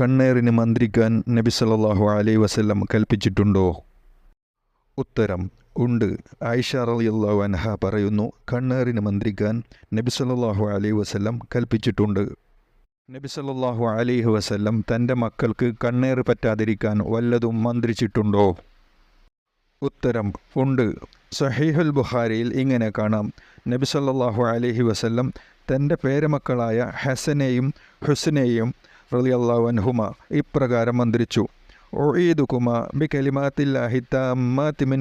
കണ്ണേറിന് മന്ത്രിക്കാൻ നബി സല്ലാഹു അലൈ വസല്ലം കൽപ്പിച്ചിട്ടുണ്ടോ? ഉത്തരം ഉണ്ട്. ആയിഷ റളിയല്ലാഹു അൻഹ പറയുന്നു കണ്ണേറിന് മന്ത്രിക്കാൻ നബി സല്ലാഹു അലൈ വസല്ലം കൽപ്പിച്ചിട്ടുണ്ട്. നബി സല്ലാഹു അലൈഹി വസ്ല്ലം തന്റെ മക്കൾക്ക് കണ്ണേറ് പറ്റാതിരിക്കാൻ വല്ലതും മന്ത്രിച്ചിട്ടുണ്ടോ? ഉത്തരം ഉണ്ട്. സഹീഹുൽ ബുഖാരിയിൽ ഇങ്ങനെ കാണാം. നബി സല്ലാഹു അലൈഹി വസ്ല്ലം തന്റെ പേരമക്കളായ ഹസനെയും ഹുസനെയും റളിയല്ലാഹു അൻഹുമ. ഇപ്രകാരം മന്ത്രിച്ചു.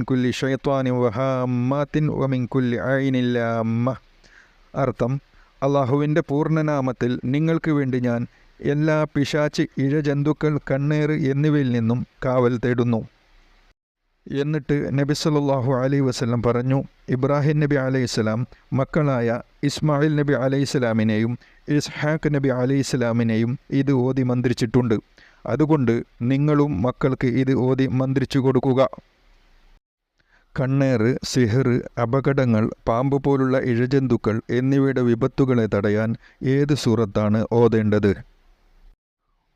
കുല്ലി കുല്ലി അർത്ഥം അള്ളാഹുവിന്റെ പൂർണനാമത്തിൽ നിങ്ങൾക്ക് വേണ്ടി ഞാൻ എല്ലാ പിശാച്ച് ഇഴജന്തുക്കൾ കണ്ണേറ് എന്നിവയിൽ നിന്നും കാവൽ തേടുന്നു. എന്നിട്ട് നബി സല്ലല്ലാഹു അലൈ വസല്ലം പറഞ്ഞു ഇബ്രാഹിം നബി അലൈഹി സ്വലാം മക്കളായ ഇസ്മായിൽ നബി അലൈഹി സ്വലാമിനെയും ഇസ്ഹാഖ് നബി അലൈഹി സ്വലാമിനെയും ഇത് ഓതി മന്ത്രിച്ചിട്ടുണ്ട്. അതുകൊണ്ട് നിങ്ങളും മക്കൾക്ക് ഇത് ഓതി മന്ത്രിച്ചു കൊടുക്കുക. കണ്ണേറ് സിഹർ അപകടങ്ങൾ പാമ്പ് പോലുള്ള ഇഴജന്തുക്കൾ എന്നിവയുടെ വിപത്തുകളെ തടയാൻ ഏത് സൂറത്താണ് ഓതേണ്ടത്?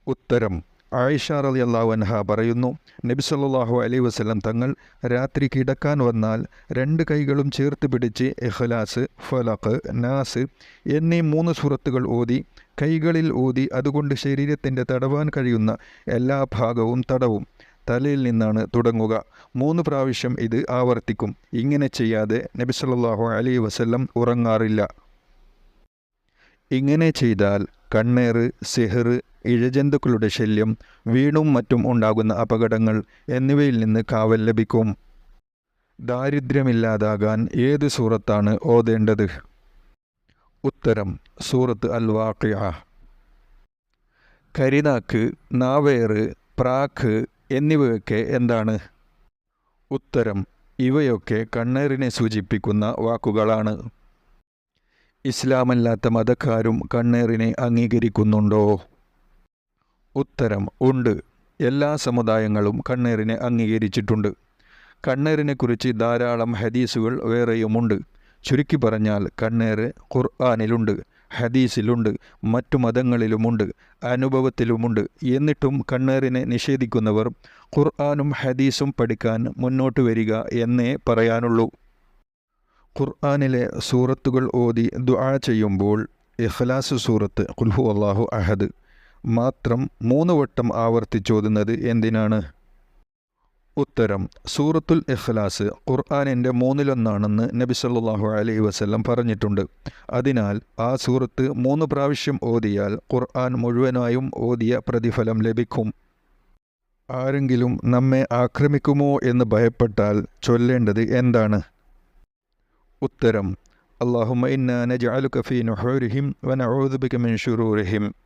ഉത്തരം ആയിഷ അള്ളാഹു അൻഹ പറയുന്നു നബി സല്ലല്ലാഹു അലൈഹി വസല്ലം തങ്ങൾ രാത്രി കിടക്കാൻ വന്നാൽ രണ്ട് കൈകളും ചേർത്ത് പിടിച്ച് എഹ്ലാസ് ഫലഖ് നാസ് എന്നീ മൂന്ന് സൂറത്തുകൾ ഓതി കൈകളിൽ ഊതി അതുകൊണ്ട് ശരീരത്തിന്റെ തടവാൻ കഴിയുന്ന എല്ലാ ഭാഗവും തടവും തലയിൽ നിന്നാണ് തുടങ്ങുക. മൂന്ന് പ്രാവശ്യം ഇത് ആവർത്തിക്കും. ഇങ്ങനെ ചെയ്യാതെ നബി സല്ലല്ലാഹു അലൈഹി വസല്ലം ഉറങ്ങാറില്ല. ഇങ്ങനെ ചെയ്താൽ കണ്ണേറ് സിഹർ ഇഴജന്തുക്കളുടെ ശല്യം വീണും മറ്റും ഉണ്ടാകുന്ന അപകടങ്ങൾ എന്നിവയിൽ നിന്ന് കാവൽ ലഭിക്കും. ദാരിദ്ര്യമില്ലാതാകാൻ ഏത് സൂറത്താണ് ഓതേണ്ടത്? ഉത്തരം സൂറത്ത് അൽ കരിനാക്ക് നാവേറ് പ്രാക്ക് എന്നിവയൊക്കെ എന്താണ്? ഉത്തരം ഇവയൊക്കെ കണ്ണേറിനെ സൂചിപ്പിക്കുന്ന വാക്കുകളാണ്. ഇസ്ലാമല്ലാത്ത മതക്കാരും കണ്ണേറിനെ അംഗീകരിക്കുന്നുണ്ടോ? ഉത്തരം ഉണ്ട്. എല്ലാ സമുദായങ്ങളും കണ്ണേറിനെ അംഗീകരിച്ചിട്ടുണ്ട്. കണ്ണേറിനെക്കുറിച്ച് ധാരാളം ഹദീസുകൾ വേറെയുമുണ്ട്. ചുരുക്കി പറഞ്ഞാൽ കണ്ണേറ് ഖുർആാനിലുണ്ട് ഹദീസിലുണ്ട് മറ്റു മതങ്ങളിലുമുണ്ട് അനുഭവത്തിലുമുണ്ട്. എന്നിട്ടും കണ്ണേറിനെ നിഷേധിക്കുന്നവർ ഖുർആാനും ഹദീസും പഠിക്കാൻ മുന്നോട്ട് വരിക എന്നേ പറയാനുള്ളൂ. ഖുർആാനിലെ സൂറത്തുകൾ ഓതി ദുആ ചെയ്യുമ്പോൾ ഇഖ്ലാസ് സൂറത്ത് ഖുൽഹു അള്ളാഹു അഹദ്. മാത്രം മൂന്ന് വട്ടം ആവർത്തിച്ചോതുന്നത് എന്തിനാണ്? ഉത്തരം സൂറത്തുൽ ഇഖ്ലാസ് ഖുർആാനിന്റെ മൂന്നിലൊന്നാണെന്ന് നബി സല്ലാഹു അലൈഹി വസല്ലം പറഞ്ഞിട്ടുണ്ട്. അതിനാൽ ആ സൂറത്ത് മൂന്ന് പ്രാവശ്യം ഓതിയാൽ ഖുർആൻ മുഴുവനായും ഓതിയ പ്രതിഫലം ലഭിക്കും. ആരെങ്കിലും നമ്മെ ആക്രമിക്കുമോ എന്ന് ഭയപ്പെട്ടാൽ ചൊല്ലേണ്ടത് എന്താണ്? ഉത്തരം അള്ളാഹുമ ഇന്ന നജഅലുക ഫീ നുഹൂരിഹിം വനഊദു ബിക മിൻ ശുറൂരിഹിം